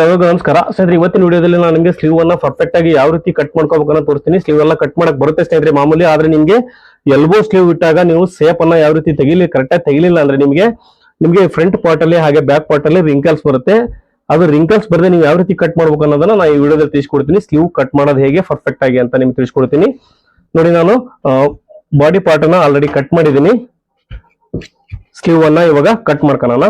ನಮಸ್ಕಾರ. ಸ್ನೇಹಿತರೆ, ಇವತ್ತಿನ ವಿಡಿಯೋದಲ್ಲಿ ನಾನು ನಿಮಗೆ ಸ್ಲೀವ್ ಅನ್ನ ಪರ್ಫೆಕ್ಟ್ ಆಗಿ ಯಾವ ರೀತಿ ಕಟ್ ಮಾಡ್ಕೋಬೇಕನ್ನ ತೋರಿಸ್ತೀನಿ. ಸ್ಲೀವ್ ಎಲ್ಲ ಕಟ್ ಮಾಡಕ್ ಬರುತ್ತೆ ಸ್ನೇಹಿತರೆ ಮಾಮೂಲಿ, ಆದ್ರೆ ನಿಮ್ಗೆ ಎಲ್ಬೋ ಸ್ಲೀವ್ ಇಟ್ಟಾಗ ನೀವು ಸೇಪ್ ಅನ್ನ ಯಾವ ರೀತಿ ತೆಗಿಲಿ ಕರೆಕ್ಟ್ ಆಗಿ ತೆಗಿಲಿಲ್ಲ ಅಂದ್ರೆ ನಿಮ್ಗೆ, ನಿಮಗೆ ಫ್ರಂಟ್ ಪಾರ್ಟ್ ಅಲ್ಲಿ ಹಾಗೆ ಬ್ಯಾಕ್ ಪಾರ್ಟ್ ಅಲ್ಲಿ ರಿಂಕಲ್ಸ್ ಬರುತ್ತೆ. ಅದು ರಿಂಕಲ್ಸ್ ಬರದೆ ನೀವು ಯಾವ ರೀತಿ ಕಟ್ ಮಾಡ್ಬೇಕು ಅನ್ನೋದನ್ನ ನಾನು ಈ ವಿಡಿಯೋದಲ್ಲಿ ತಿಳಿಸ್ಕೊಡ್ತೀನಿ. ಸ್ಲೀವ್ ಕಟ್ ಮಾಡೋದು ಹೇಗೆ ಪರ್ಫೆಕ್ಟ್ ಆಗಿ ಅಂತ ನಿಮ್ಗೆ ತಿಳಿಸ್ಕೊಡ್ತೀನಿ. ನೋಡಿ ನಾನು ಬಾಡಿ ಪಾರ್ಟ್ ಅನ್ನ ಆಲ್ರೆಡಿ ಕಟ್ ಮಾಡಿದ್ದೀನಿ. ಸ್ಲೀವ್ ಅನ್ನ ಇವಾಗ ಕಟ್ ಮಾಡ್ಕೊಳ್ಳೋಣ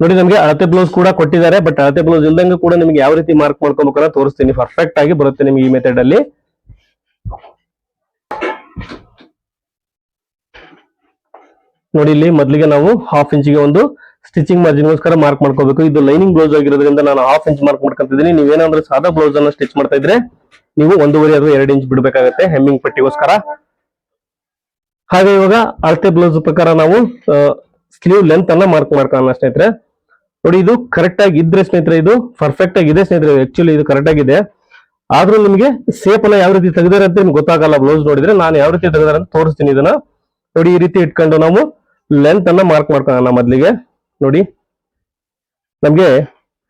ನೋಡಿ, ನಮಗೆ ಅಳತೆ ಬ್ಲೌಸ್ ಕೂಡ ಕೊಟ್ಟಿದ್ದಾರೆ ಬಟ್ ಅಳತೆ ಬ್ಲೌಸ್ ಇಲ್ದಂಗೆ ಕೂಡ ನಿಮ್ಗೆ ಯಾವ ರೀತಿ ಮಾರ್ಕ್ ಮಾಡ್ಕೋಬೇಕನ್ನ ತೋರಿಸ್ತೀನಿ. ಪರ್ಫೆಕ್ಟ್ ಆಗಿ ಬರುತ್ತೆ ನಿಮ್ಗೆ ಈ ಮೆಥಡ್ ಅಲ್ಲಿ. ನೋಡಿ, ಇಲ್ಲಿ ಮೊದಲಿಗೆ ನಾವು ಹಾಫ್ ಇಂಚಿಗೆ ಒಂದು ಸ್ಟಿಚಿಂಗ್ ಮಾರ್ಜಿನ್ಗೋಸ್ಕರ ಮಾರ್ಕ್ ಮಾಡ್ಕೋಬೇಕು. ಇದು ಲೈನಿಂಗ್ ಬ್ಲೌಸ್ ಆಗಿರೋದ್ರಿಂದ ನಾನು ಹಾಫ್ ಇಂಚ್ ಮಾರ್ಕ್ ಮಾಡ್ಕೊಂತಿದ್ದೀನಿ. ನೀವೇನಾದ್ರೂ ಸಾದಾ ಬ್ಲೌಸ್ ಅನ್ನ ಸ್ಟಿಚ್ ಮಾಡ್ತಾ ಇದ್ರೆ ನೀವು ಒಂದೂವರೆ ಅಥವಾ ಎರಡು ಇಂಚ್ ಬಿಡಬೇಕಾಗತ್ತೆ ಹೆಮ್ಮಿಂಗ್ ಪಟ್ಟಿಗೋಸ್ಕರ. ಹಾಗೆ ಇವಾಗ ಅಳತೆ ಬ್ಲೌಸ್ ಪ್ರಕಾರ ನಾವು ಸ್ಲೀವ್ ಲೆಂತ್ ಅನ್ನ ಮಾರ್ಕ್ ಮಾಡ್ಕೊಳ್ಳೋಣ ಸ್ನೇಹಿತರೆ. ನೋಡಿ, ಇದು ಕರೆಕ್ಟ್ ಆಗಿ ಇದ್ರೆ ಸ್ನೇಹಿತರೆ, ಇದು ಪರ್ಫೆಕ್ಟ್ ಆಗಿದೆ ಸ್ನೇಹಿತರೆ ಆಕ್ಚುಲಿ ಇದು ಕರೆಕ್ಟ್ ಆಗಿದೆ. ಆದ್ರೂ ನಿಮಗೆ ಸೇಪ್ ಅನ್ನ ಯಾವ ರೀತಿ ತೆಗೆದಾರೆ ಅಂತ ನಿಮ್ಗೆ ಗೊತ್ತಾಗಲ್ಲ ಬ್ಲೌಸ್ ನೋಡಿದ್ರೆ ನಾನು ಯಾವ ರೀತಿ ತೆಗೆದಾರೆ ಅಂತ ತೋರಿಸ್ತೀನಿ ಇದನ್ನ. ನೋಡಿ, ಈ ರೀತಿ ಇಟ್ಕೊಂಡು ನಾವು ಲೆಂತ್ ಅನ್ನ ಮಾರ್ಕ್ ಮಾಡ್ಕೊಳ್ಳೋಣ ಮೊದಲಿಗೆ. ನೋಡಿ, ನಮ್ಗೆ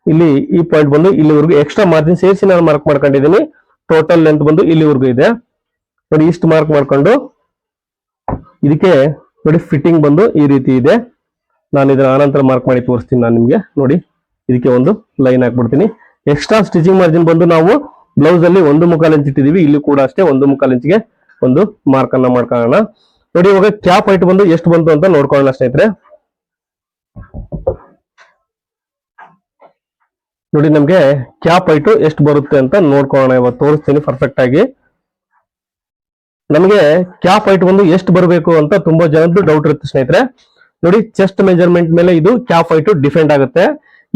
ಇಲ್ಲಿ ಈ ಪಾಯಿಂಟ್ ಬಂದು ಇಲ್ಲಿವರೆಗೂ ಎಕ್ಸ್ಟ್ರಾ ಮಾರ್ಜಿನ್ ಸೇರಿಸಿ ನಾನು ಮಾರ್ಕ್ ಮಾಡ್ಕೊಂಡಿದ್ದೀನಿ. ಟೋಟಲ್ ಲೆಂತ್ ಬಂದು ಇಲ್ಲಿವರೆಗೂ ಇದೆ. ನೋಡಿ, ಇಷ್ಟು ಮಾರ್ಕ್ ಮಾಡ್ಕೊಂಡು ಇದಕ್ಕೆ ನೋಡಿ ಫಿಟ್ಟಿಂಗ್ ಬಂದು ಈ ರೀತಿ ಇದೆ. ನಾನು ಇದನ್ನ ಆನಂತರ ಮಾರ್ಕ್ ಮಾಡಿ ತೋರಿಸ್ತೀನಿ ನಾನು ನಿಮ್ಗೆ. ನೋಡಿ, ಇದಕ್ಕೆ ಒಂದು ಲೈನ್ ಹಾಕ್ಬಿಡ್ತೀನಿ. ಎಕ್ಸ್ಟ್ರಾ ಸ್ಟಿಚಿಂಗ್ ಮಾರ್ಜಿನ್ ಬಂದು ನಾವು ಬ್ಲೌಸ್ ಅಲ್ಲಿ ಒಂದು ಮುಕ್ಕಾಲು ಇಂಚ್ ಇಟ್ಟಿದೀವಿ. ಇಲ್ಲಿ ಕೂಡ ಅಷ್ಟೇ ಒಂದು ಮುಕ್ಕಾಲು ಇಂಚ್ಗೆ ಒಂದು ಮಾರ್ಕ್ ಅನ್ನ ಮಾಡ್ಕೊಳ್ಳೋಣ. ನೋಡಿ, ಇವಾಗ ಕ್ಯಾಪ್ ಹೈಟ್ ಬಂದು ಎಷ್ಟು ಬಂತು ಅಂತ ನೋಡ್ಕೊಳ್ಳೋಣ ಸ್ನೇಹಿತರೆ. ನೋಡಿ, ನಮ್ಗೆ ಕ್ಯಾಪ್ ಹೈಟ್ ಎಷ್ಟು ಬರುತ್ತೆ ಅಂತ ನೋಡ್ಕೊಳ್ಳೋಣ. ಇವಾಗ ತೋರಿಸ್ತೀನಿ ಪರ್ಫೆಕ್ಟ್ ಆಗಿ. ನಮಗೆ ಕ್ಯಾಪ್ ಹೈಟ್ ಬಂದು ಎಷ್ಟು ಬರಬೇಕು ಅಂತ ತುಂಬಾ ಜನದ್ದು ಡೌಟ್ ಇರುತ್ತೆ ಸ್ನೇಹಿತರೆ. ನೋಡಿ ಚೆಸ್ಟ್ ಮೆಜರ್ಮೆಂಟ್ ಮೇಲೆ ಇದು ಕ್ಯಾಪ್ ಹೈಟ್ ಡಿಫೆಂಡ್ ಆಗುತ್ತೆ.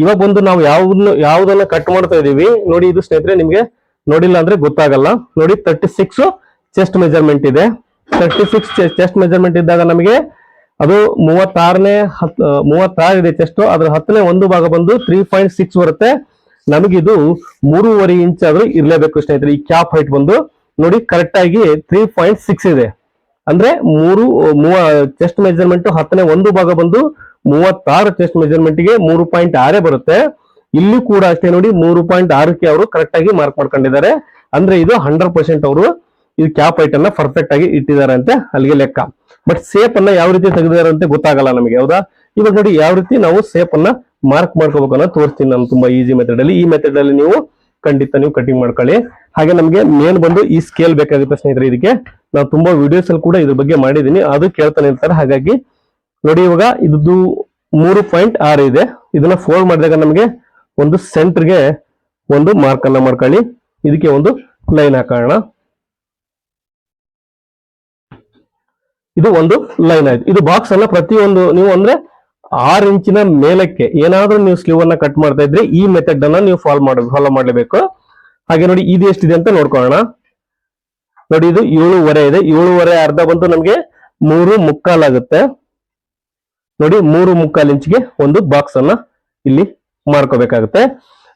ಇವಾಗ ಬಂದು ನಾವು ಯಾವ್ದನ್ನ ಯಾವ್ದನ್ನ ಕಟ್ ಮಾಡ್ತಾ ಇದೀವಿ, ನೋಡಿ ಇದು ಸ್ನೇಹಿತರೆ ನಿಮ್ಗೆ ನೋಡಿಲ್ಲ ಅಂದ್ರೆ ಗೊತ್ತಾಗಲ್ಲ. ನೋಡಿ ತರ್ಟಿ ಸಿಕ್ಸ್ ಚೆಸ್ಟ್ ಮೆಜರ್ಮೆಂಟ್ ಇದೆ. ತರ್ಟಿ ಸಿಕ್ಸ್ ಚೆಸ್ಟ್ ಮೆಜರ್ಮೆಂಟ್ ಇದ್ದಾಗ ನಮಗೆ ಅದು ಮೂವತ್ತಾರನೇ ಹತ್ ಮೂವತ್ತಾರು ಇದೆ ಚೆಸ್ಟ್ ಅದ್ರ ಹತ್ತನೇ ಒಂದು ಭಾಗ ಬಂದು ತ್ರೀ ಪಾಯಿಂಟ್ ಸಿಕ್ಸ್ ಬರುತ್ತೆ. ನಮಗಿದು ಮೂರುವರೆ ಇಂಚ್ ಆದ್ರೂ ಇರ್ಲೇಬೇಕು ಸ್ನೇಹಿತರೆ, ಈ ಕ್ಯಾಪ್ ಹೈಟ್ ಬಂದು. ನೋಡಿ ಕರೆಕ್ಟ್ ಆಗಿ ತ್ರೀ ಪಾಯಿಂಟ್ ಸಿಕ್ಸ್ ಇದೆ. ಅಂದ್ರೆ ಮೂರು, ಮೂವ ಚೆಸ್ಟ್ ಮೆಜರ್ಮೆಂಟ್ ಹತ್ತನೇ ಒಂದು ಭಾಗ ಬಂದು ಮೂವತ್ತಾರು ಚೆಸ್ಟ್ ಮೆಜರ್ಮೆಂಟ್ಗೆ ಮೂರು ಪಾಯಿಂಟ್ ಆರೇ ಬರುತ್ತೆ. ಇಲ್ಲಿ ಕೂಡ ಅಷ್ಟೇ ನೋಡಿ ಮೂರು ಪಾಯಿಂಟ್ ಆರಕ್ಕೆ ಅವರು ಕರೆಕ್ಟ್ ಆಗಿ ಮಾರ್ಕ್ ಮಾಡ್ಕೊಂಡಿದ್ದಾರೆ. ಅಂದ್ರೆ ಇದು ಹಂಡ್ರೆಡ್ ಪರ್ಸೆಂಟ್ ಅವರು ಇದು ಕ್ಯಾಪ್ ಹೈಟ್ ಅನ್ನ ಪರ್ಫೆಕ್ಟ್ ಆಗಿ ಇಟ್ಟಿದ್ದಾರೆ ಅಂತ ಅಲ್ಲಿಗೆ ಲೆಕ್ಕ. ಬಟ್ ಸೇಪ್ ಅನ್ನ ಯಾವ ರೀತಿ ತೆಗೆದಿದ್ದಾರೆ ಅಂತ ಗೊತ್ತಾಗಲ್ಲ ನಮಗೆ, ಹೌದಾ? ಇವಾಗ ನೋಡಿ ಯಾವ ರೀತಿ ನಾವು ಸೇಪ್ ಅನ್ನ ಮಾರ್ಕ್ ಮಾಡ್ಕೋಬೇಕು ಅನ್ನೋ ತೋರಿಸ್ತೀನಿ ನಾನು ತುಂಬಾ ಈಸಿ ಮೆಥಡ್ ಅಲ್ಲಿ. ಈ ಮೆಥಡ್ ಅಲ್ಲಿ ನೀವು ಖಂಡಿತ ನೀವು ಕಟಿಂಗ್ ಮಾಡ್ಕೊಳ್ಳಿ. ಹಾಗೆ ನಮಗೆ ಮೇನ್ ಬಂದು ಈ ಸ್ಕೇಲ್ ಬೇಕಾಗುತ್ತೆ ಸ್ನೇಹಿತರೆ ಇದಕ್ಕೆ. ನಾವು ತುಂಬಾ ವಿಡಿಯೋಸ್ ಅಲ್ಲಿ ಕೂಡ ಇದ್ರ ಬಗ್ಗೆ ಮಾಡಿದೀನಿ ಅದು ಕೇಳ್ತಾನೆ ಇರ್ತಾರೆ. ಹಾಗಾಗಿ ನೋಡಿ ಇವಾಗ ಇದ್ದು ಮೂರು ಪಾಯಿಂಟ್ ಆರ್ ಇದೆ. ಇದನ್ನ ಫೋಲ್ಡ್ ಮಾಡಿದಾಗ ನಮಗೆ ಒಂದು ಸೆಂಟರ್ಗೆ ಒಂದು ಮಾರ್ಕ್ ಅನ್ನ ಮಾಡ್ಕೊಳ್ಳಿ. ಇದಕ್ಕೆ ಒಂದು ಲೈನ್ ಹಾಕೋಣ. ಇದು ಒಂದು ಲೈನ್ ಆಯ್ತು. ಇದು ಬಾಕ್ಸ್ ಅನ್ನ ಪ್ರತಿಯೊಂದು ನೀವು ಅಂದ್ರೆ ಆರು ಇಂಚಿನ ಮೇಲಕ್ಕೆ ಏನಾದ್ರೂ ನೀವು ಸ್ಲೀವ್ ಅನ್ನ ಕಟ್ ಮಾಡ್ತಾ ಇದ್ರೆ ಈ ಮೆಥಡ್ ಅನ್ನ ನೀವು ಫಾಲೋ ಮಾಡ ಫಾಲೋ ಮಾಡಲೇಬೇಕು. ಹಾಗೆ ನೋಡಿ ಇದು ಎಷ್ಟಿದೆ ಅಂತ ನೋಡ್ಕೊಳ್ಳೋಣ. ನೋಡಿ ಇದು ಏಳುವರೆ ಇದೆ. ಏಳುವರೆ ಅರ್ಧ ಬಂದು ನಮ್ಗೆ ಮೂರು ಮುಕ್ಕಾಲಾಗುತ್ತೆ ನೋಡಿ ಮೂರು ಮುಕ್ಕಾಲು ಇಂಚಿಗೆ ಒಂದು ಬಾಕ್ಸ್ ಅನ್ನ ಇಲ್ಲಿ ಮಾಡ್ಕೋಬೇಕಾಗುತ್ತೆ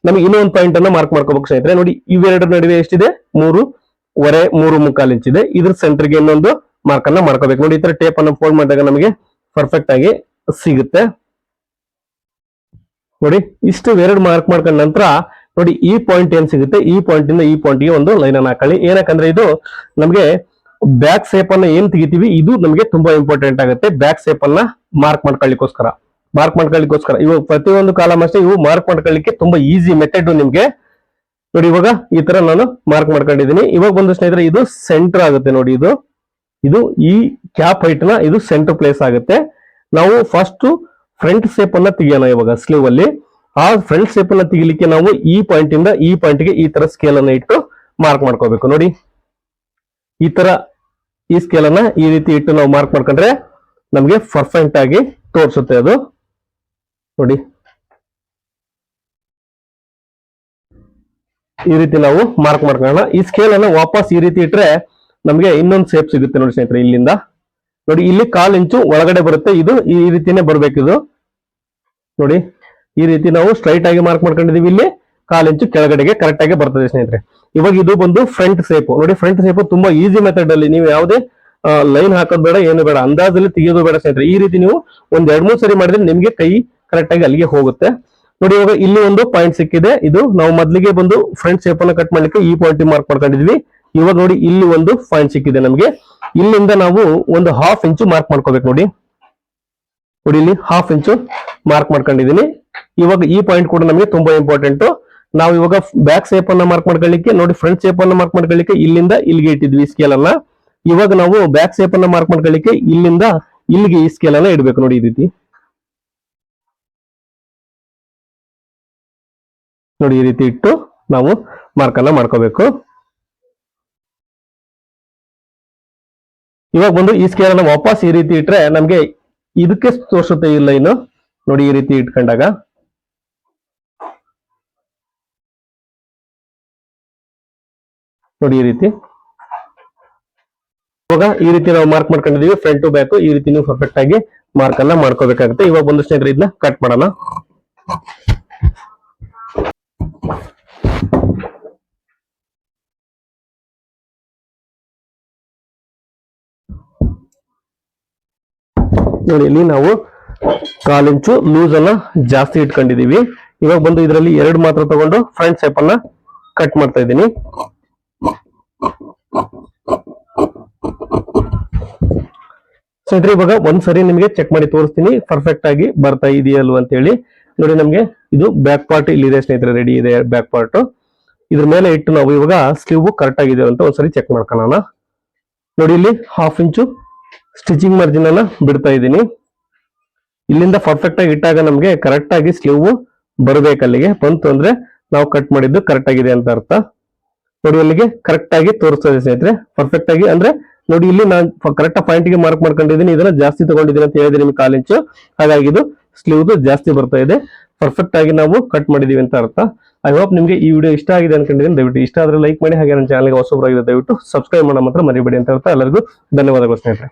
ನಮಗೆ ಇನ್ನೊಂದು ಪಾಯಿಂಟ್ ಅನ್ನ ಮಾರ್ಕ್ ಮಾಡ್ಕೋಬೇಕು ಸ್ನೇಹಿತರೆ. ನೋಡಿ ಇವೆರಡರ ನಡುವೆ ಎಷ್ಟಿದೆ? ಮೂರು ಒರೆ ಮೂರು ಮುಕ್ಕಾಲು ಇಂಚ್ ಇದೆ ಇದ್ರ ಸೆಂಟರ್ಗೆ ಇನ್ನೊಂದು ಮಾರ್ಕ್ ಅನ್ನ ಮಾಡ್ಕೋಬೇಕು ನೋಡಿ ಈ ತರ ಟೇಪ್ ಅನ್ನ ಫೋಲ್ಡ್ ಮಾಡಿದಾಗ ನಮಗೆ ಪರ್ಫೆಕ್ಟ್ ಆಗಿ ಸಿಗುತ್ತೆ. ನೋಡಿ, ಇಷ್ಟು ಎರಡು ಮಾರ್ಕ್ ಮಾಡ್ಕೊಂಡ ನಂತರ, ನೋಡಿ, ಈ ಪಾಯಿಂಟ್ ಏನ್ ಸಿಗುತ್ತೆ? ಈ ಪಾಯಿಂಟ್ ಇಂದ ಈ ಪಾಯಿಂಟ್ಗೆ ಒಂದು ಲೈನ್ ಅನ್ನು ಹಾಕೊಳ್ಳಿ. ಏನಕ್ಕಂದ್ರೆ ಇದು ನಮಗೆ ಬ್ಯಾಕ್ ಸೇಪ್ ಅನ್ನ ಏನ್ ತೆಗಿತೀವಿ? ಇದು ನಮಗೆ ತುಂಬಾ ಇಂಪಾರ್ಟೆಂಟ್ ಆಗುತ್ತೆ. ಬ್ಯಾಕ್ ಸೇಪ್ ಅನ್ನ ಮಾರ್ಕ್ ಮಾಡ್ಕೊಳ್ಳಿಕ್ಕೋಸ್ಕರ. ಮಾರ್ಕ್ ಮಾಡ್ಕೊಳ್ಳಿಕ್ಕೋಸ್ಕರ. ಇವಾಗ ಪ್ರತಿಯೊಂದು ಕಾಲಮ್ ಅಷ್ಟೇ, ಇವು ಮಾರ್ಕ್ ಮಾಡ್ಕೊಳ್ಳಿಕ್ಕೆ ತುಂಬಾ ಈಸಿ ಮೆಥಡ್ ನಿಮ್ಗೆ. ನೋಡಿ, ಇವಾಗ ಈ ತರ ನಾನು ಮಾರ್ಕ್ ಮಾಡ್ಕೊಂಡಿದ್ದೀನಿ. ಇವಾಗ ಬಂದು ಸ್ನೇಹಿತರೆ, ಇದು ಸೆಂಟರ್ ಆಗುತ್ತೆ ನೋಡಿ ಇದು. ಇದು ಈ ಕ್ಯಾಪ್ ಹೈಟ್ನ ಇದು ಸೆಂಟರ್ ಪ್ಲೇಸ್ ಆಗುತ್ತೆ. ನಾವು ಫಸ್ಟ್ ಫ್ರಂಟ್ ಸೇಪ್ ಅನ್ನ ತೆಗಿಯೋಣ ಇವಾಗ ಸ್ಲೀವ್ ಅಲ್ಲಿ. ಆ ಫ್ರಂಟ್ ಸೇಪ್ ಅನ್ನ ತೆಗಿಲಿಕ್ಕೆ ನಾವು ಈ ಪಾಯಿಂಟ್ ಇಂದ ಈ ಪಾಯಿಂಟ್ಗೆ ಈ ತರ ಸ್ಕೇಲ್ ಇಟ್ಟು ಮಾರ್ಕ್ ಮಾಡ್ಕೋಬೇಕು. ನೋಡಿ, ಈ ತರ ಈ ಸ್ಕೇಲ್ ಈ ರೀತಿ ಇಟ್ಟು ನಾವು ಮಾರ್ಕ್ ಮಾಡ್ಕೊಂಡ್ರೆ ನಮಗೆ ಪರ್ಫೆಕ್ಟ್ ಆಗಿ ತೋರಿಸುತ್ತೆ ಅದು. ನೋಡಿ, ಈ ರೀತಿ ನಾವು ಮಾರ್ಕ್ ಮಾಡ್ಕೊಳ್ಳೋಣ. ಈ ಸ್ಕೇಲ್ ಅನ್ನ ವಾಪಸ್ ಈ ರೀತಿ ಇಟ್ರೆ ನಮಗೆ ಇನ್ನೊಂದು ಸೇಪ್ ಸಿಗುತ್ತೆ ನೋಡಿ ಸ್ನೇಹಿತರೆ ಇಲ್ಲಿಂದ. ನೋಡಿ, ಇಲ್ಲಿ ಕಾಲ್ ಇಂಚು ಒಳಗಡೆ ಬರುತ್ತೆ. ಇದು ಈ ರೀತಿನೇ ಬರ್ಬೇಕಿದು ನೋಡಿ, ಈ ರೀತಿ ನಾವು ಸ್ಟ್ರೈಟ್ ಆಗಿ ಮಾರ್ಕ್ ಮಾಡ್ಕೊಂಡಿದೀವಿ ಇಲ್ಲಿ. ಕಾಲ್ ಇಂಚು ಕೆಳಗಡೆಗೆ ಕರೆಕ್ಟ್ ಆಗಿ ಬರ್ತದೆ ಸ್ನೇಹಿತರೆ. ಇವಾಗ ಇದು ಬಂದು ಫ್ರಂಟ್ ಸೇಪ್ ನೋಡಿ ಫ್ರಂಟ್ ಸೇಪ್ ತುಂಬಾ ಈಸಿ ಮೆಥಡ್ ಅಲ್ಲಿ ನೀವು ಯಾವುದೇ ಲೈನ್ ಹಾಕೋದು ಬೇಡ, ಏನು ಬೇಡ. ಅಂದಾಜಲ್ಲಿ ತೆಗೆಯೋದು ಬೇಡ ಸ್ನೇಹಿತರೆ. ಈ ರೀತಿ ನೀವು ಒಂದ್ ಎರಡ್, ಮೂರು ಸರಿ ಮಾಡಿದ್ರೆ ನಿಮ್ಗೆ ಕೈ ಕರೆಕ್ಟ್ ಆಗಿ ಅಲ್ಲಿಗೆ ಹೋಗುತ್ತೆ. ನೋಡಿ, ಇವಾಗ ಇಲ್ಲಿ ಒಂದು ಪಾಯಿಂಟ್ ಸಿಕ್ಕಿದೆ. ಇದು ನಾವು ಮೊದಲಿಗೆ ಬಂದು ಫ್ರಂಟ್ ಶೇಪ್ ಅನ್ನ ಕಟ್ ಮಾಡ್ಲಿಕ್ಕೆ ಈ ಪಾಯಿಂಟ್ ಮಾರ್ಕ್ ಮಾಡ್ಕೊಂಡಿದ್ವಿ. ಇವಾಗ ನೋಡಿ ಇಲ್ಲಿ ಒಂದು ಪಾಯಿಂಟ್ ಸಿಕ್ಕಿದೆ ನಮಗೆ. ಇಲ್ಲಿಂದ ನಾವು ಒಂದು ಹಾಫ್ ಇಂಚು ಮಾರ್ಕ್ ಮಾಡ್ಕೋಬೇಕು ನೋಡಿ. ನೋಡಿ ಇಲ್ಲಿ ಹಾಫ್ ಇಂಚು ಮಾರ್ಕ್ ಮಾಡ್ಕೊಂಡಿದ್ದೀನಿ. ಇವಾಗ ಈ ಪಾಯಿಂಟ್ ಕೂಡ ನಮಗೆ ತುಂಬಾ ಇಂಪಾರ್ಟೆಂಟ್ ನಾವು ಇವಾಗ ಬ್ಯಾಕ್ ಶೇಪ್ ಅನ್ನ ಮಾರ್ಕ್ ಮಾಡ್ಕೊಳ್ಳಿಕ್ಕೆ, ನೋಡಿ ಫ್ರಂಟ್ ಶೇಪ್ ಅನ್ನ ಮಾರ್ಕ್ ಮಾಡ್ಕೊಳ್ಳಿಕ್ಕೆ ಇಲ್ಲಿಂದ ಇಲ್ಲಿಗೆ ಇಟ್ಟಿದ್ವಿ ಸ್ಕೇಲ್ ಅನ್ನ. ಇವಾಗ ನಾವು ಬ್ಯಾಕ್ ಶೇಪ್ ಅನ್ನ ಮಾರ್ಕ್ ಮಾಡ್ಕೊಳ್ಳಿಕ್ಕೆ ಇಲ್ಲಿಂದ ಇಲ್ಲಿಗೆ ಈ ಸ್ಕೇಲ್ ಅನ್ನ ಇಡಬೇಕು ನೋಡಿ ಈ ರೀತಿ. ನೋಡಿ ಈ ರೀತಿ ಇಟ್ಟು ನಾವು ಮಾರ್ಕ್ ಅನ್ನ ಮಾಡ್ಕೋಬೇಕು. ಇವಾಗ ಬಂದು ಈ ಸ್ಕೇಲ್ ಅನ್ನ ವಾಪಸ್ ಈ ರೀತಿ ಇಟ್ರೆ ನಮ್ಗೆ ಇದಕ್ಕೆ ತೋರಿಸುತ್ತೆ ಈ ಲೈನ್. ನೋಡಿ ಈ ರೀತಿ ಇಟ್ಕೊಂಡಾಗ. ನೋಡಿ ಈ ರೀತಿ. ಇವಾಗ ಈ ರೀತಿ ನಾವು ಮಾರ್ಕ್ ಮಾಡ್ಕೊಂಡಿದೀವಿ ಫ್ರಂಟ್ ಟು ಬ್ಯಾಕ್ ಈ ರೀತಿ ನೀವು ಪರ್ಫೆಕ್ಟ್ ಆಗಿ ಮಾರ್ಕ್ ಅನ್ನ ಮಾಡ್ಕೋಬೇಕಾಗುತ್ತೆ. ಇವಾಗ ಒಂದು ಸ್ನೇಹಿತರೆ, ಇದನ್ನ ಕಟ್ ಮಾಡೋಣ ನೋಡಿ, ಇಲ್ಲಿ ನಾವು ಕಾಲಿಂಚು ಲೂಸ್ ಅನ್ನ ಜಾಸ್ತಿ ಇಟ್ಕೊಂಡಿದೀವಿ. ಇವಾಗ ಬಂದು ಇದರಲ್ಲಿ ಎರಡು ಮಾತ್ರ ತಗೊಂಡು ಫ್ರಂಟ್ ಶೇಪ್ ಅನ್ನ ಕಟ್ ಮಾಡ್ತಾ ಇದ್ದೀನಿ. ಸ್ನೇಹಿತರೆ ಇವಾಗ ಒಂದ್ಸರಿ ನಿಮಗೆ ಚೆಕ್ ಮಾಡಿ ತೋರಿಸ್ತೀನಿ. ಪರ್ಫೆಕ್ಟ್ ಆಗಿ ಬರ್ತಾ ಇದೆಯಲ್ವ ಅಂತ ಹೇಳಿ ನೋಡಿ, ನಮಗೆ ಇದು ಬ್ಯಾಕ್ ಪಾರ್ಟ್ ಇಲ್ಲಿದೆ ಸ್ನೇಹಿತರೆ ರೆಡಿ ಇದೆ ಬ್ಯಾಕ್ ಪಾರ್ಟ್ ಇದ್ರ ಮೇಲೆ ಇಟ್ಟು ನಾವು ಇವಾಗ ಸ್ಲೀವ್ ಕರೆಕ್ಟ್ ಆಗಿದೆ ಅಂತ ಒಂದ್ಸರಿ ಚೆಕ್ ಮಾಡ್ಕೊಳ್ಳೋಣ. ನೋಡಿ, ಇಲ್ಲಿ ಹಾಫ್ ಇಂಚು ಸ್ಟಿಚಿಂಗ್ ಮಾರ್ಜಿನ್ ಅನ್ನ ಬಿಡ್ತಾ ಇದ್ದೀನಿ. ಇಲ್ಲಿಂದ ಪರ್ಫೆಕ್ಟ್ ಆಗಿ ಇಟ್ಟಾಗ ನಮ್ಗೆ ಕರೆಕ್ಟ್ ಆಗಿ ಸ್ಲೀವ್ ಬರಬೇಕು ಅಲ್ಲಿಗೆ. ಬಂತು ಅಂದ್ರೆ ನಾವು ಕಟ್ ಮಾಡಿದ್ದು ಕರೆಕ್ಟ್ ಆಗಿದೆ ಅಂತ ಅರ್ಥ. ನೋಡಿ ಅಲ್ಲಿಗೆ ಕರೆಕ್ಟ್ ಆಗಿ ತೋರಿಸ್ತದೆ ಸ್ನೇಹಿತರೆ. ಪರ್ಫೆಕ್ಟ್ ಆಗಿ ಅಂದ್ರೆ ನೋಡಿ ಇಲ್ಲಿ ನಾನು ಕರೆಕ್ಟ್ ಪಾಯಿಂಟ್ಗೆ ಮಾರ್ಕ್ ಮಾಡ್ಕೊಂಡಿದ್ದೀನಿ. ಇದನ್ನ ಜಾಸ್ತಿ ತಗೊಂಡಿದ್ದೀನಿ ಅಂತ ಹೇಳಿದ್ರೆ ನಿಮ್ಗೆ ಕಾಲ್ ಇಂಚು ಹಾಗಾಗಿ ಇದು ಸ್ಲೀವ್ ಜಾಸ್ತಿ ಬರ್ತಾ ಇದೆ. ಪರ್ಫೆಕ್ಟ್ ಆಗಿ ನಾವು ಕಟ್ ಮಾಡಿದೀವಿ ಅಂತ ಅರ್ಥ. ಐ ಹೋಪ್ ನಿಮಗೆ ಈ ವಿಡಿಯೋ ಇಷ್ಟ ಆಗಿದೆ ಅನ್ಕೊಂಡಿದ್ದೀನಿ. ದಯವಿಟ್ಟು ಇಷ್ಟ ಆದ್ರೆ ಲೈಕ್ ಮಾಡಿ. ಹಾಗೆ ನನ್ನ ಚಾನಲ್ಗೆ ಹೊಸಬ್ರಾಗಿದೆ ದಯವಿಟ್ಟು ಸಬ್ಸ್ಕ್ರೈಬ್ ಮಾಡೋ ಮಾತ್ರ ಮರಿಬೇಡಿ ಅಂತ ಅರ್ಥ. ಎಲ್ಲರಿಗೂ ಧನ್ಯವಾದಗಳು ಸ್ನೇಹಿತರೆ.